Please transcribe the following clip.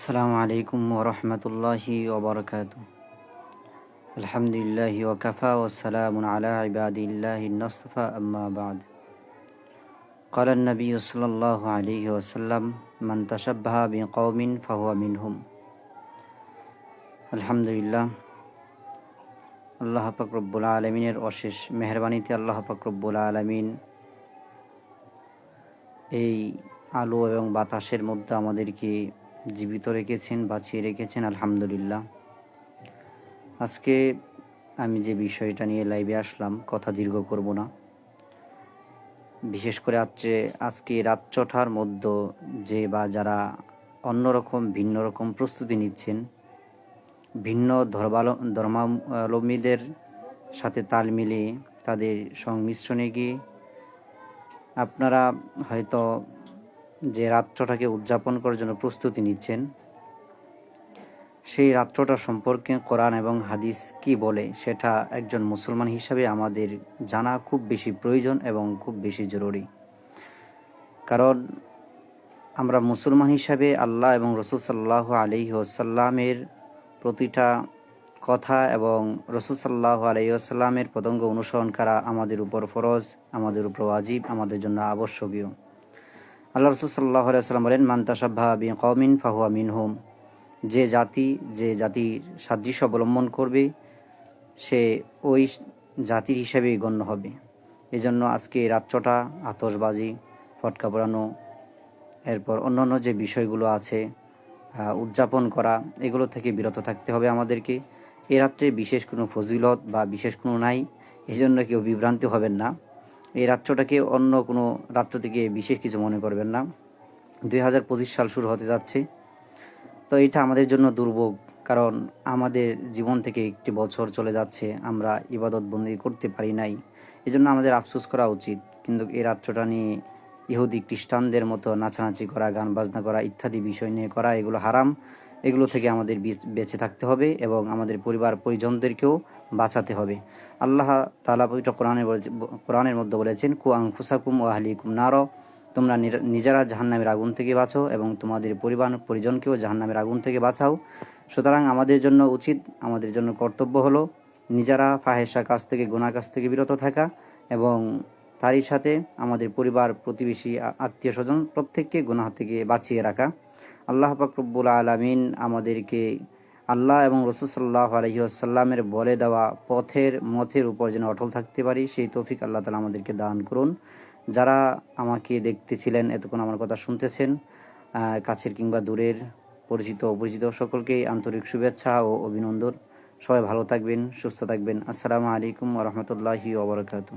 السلام عليكم ورحمة الله وبركاته الحمد لله وكفى والسلام على عباد الله النصفى أما بعد قال النبي صلى الله عليه وسلم من تشبه بقوم فهو منهم الحمد لله আল্লাহ পাকরব্বুল আলমিনের অশেষ মেহরবানিতে আল্লাহ পাকরব্বুল আলমিন এই আলো এবং বাতাসের মধ্যে আমাদেরকে জীবিত রেখেছেন, বাঁচিয়ে রেখেছেন, আলহামদুলিল্লাহ। আজকে আমি যে বিষয়টা নিয়ে লাইভে আসলাম, কথা দীর্ঘ করব না। বিশেষ করে আজকে আজকে রাতচঠার মধ্যে যে বা যারা অন্যরকম, ভিন্ন রকম প্রস্তুতি নিচ্ছেন, ভিন্ন ধর্মাল, ধর্মাবলম্বীদের সাথে তাল মিলিয়ে তাদের সংমিশ্রণে গিয়ে আপনারা হয়তো যে রাত্রটাকে উদযাপন করার জন্য প্রস্তুতি নিচ্ছেন, সেই রাত্রটা সম্পর্কে কোরআন এবং হাদিস কি বলে সেটা একজন মুসলমান হিসাবে আমাদের জানা খুব বেশি প্রয়োজন এবং খুব বেশি জরুরি। কারণ আমরা মুসলমান হিসাবে আল্লাহ এবং রসুল সাল্লাহ আলি ওসাল্লামের প্রতিটা কথা এবং রসুল সাল্লাহ আলাইসাল্লামের পতঙ্গ অনুসরণ করা আমাদের উপর ফরজ, আমাদের উপর আজীব আমাদের জন্য আবশ্যকীয়। আল্লাহ রসুল সাল্লাহ সাল্লাম বলেন মান্তাসাব্বা বি কমিন ফাহুয়া হোম যে জাতি, যে জাতির সাদৃশ্য অবলম্বন করবে, সে ওই জাতির হিসেবেই গণ্য হবে। এজন্য আজকে রাত্রটা আতসবাজি ফটকা পোড়ানো, এরপর অন্যান্য যে বিষয়গুলো আছে উদযাপন করা, এগুলো থেকে বিরত থাকতে হবে আমাদেরকে। এ রাত্রে বিশেষ কোনো ফজিলত বা বিশেষ কোনো নাই এই জন্য কেউ বিভ্রান্তি হবেন না। এই রাত্রটাকে অন্য কোনো রাত্র থেকে বিশেষ কিছু মনে করবেন না। দুই হাজার পঁচিশ সাল শুরু হতে যাচ্ছে। তো এটা আমাদের জন্য দুর্ভোগ, কারণ আমাদের জীবন থেকে একটি বছর চলে যাচ্ছে, আমরা ইবাদত বন্দি করতে পারি নাই। এজন্য আমাদের আফসোস করা উচিত, কিন্তু এই রাত্রটা নিয়ে ইহুদি খ্রিস্টানদের মতো নাচানাচি করা গান বাজনা করা ইত্যাদি বিষয় নিয়ে করা, এগুলো হারাম। এগুলো থেকে আমাদের বেঁচে থাকতে হবে এবং আমাদের পরিবার পরিজনদেরকেও বাঁচাতে হবে। আল্লাহ তালা পবিত্র কোরআনে কোরআনের মধ্যে বলেছেন কুয়াং ফুসাকুম ও আহলিকুম নার তোমরা নিজেরা জাহান্নামের আগুন থেকে বাঁচো এবং তোমাদের পরিবার পরিজনকেও জাহান্নামের আগুন থেকে বাঁচাও। সুতরাং আমাদের জন্য উচিত, আমাদের জন্য কর্তব্য হলো নিজেরা ফাহেসা কাছ থেকে, গোনার কাছ থেকে বিরত থাকা এবং তারই সাথে আমাদের পরিবার, প্রতিবেশী আত্মীয় স্বজন প্রত্যেককে গুনাহ থেকে বাঁচিয়ে রাখা। আল্লাহ পাকরব্বুল আলমিন আমাদেরকে আল্লাহ এবং রসুসাল্লাহ আলহিউসাল্লামের বলে দেওয়া পথের মথের উপর যেন অটল থাকতে পারি, সেই তৌফিক আল্লাহ তালা আমাদেরকে দান করুন। যারা আমাকে দেখতেছিলেন, এতক্ষণ আমার কথা শুনতেছেন কাছের কিংবা দূরের, পরিচিত, অপরিচিত সকলকেই আন্তরিক শুভেচ্ছা ও অভিনন্দন। সবাই ভালো থাকবেন, সুস্থ থাকবেন। আসসালামু আলাইকুম রহমতুল্লাহি ওবরাকাতু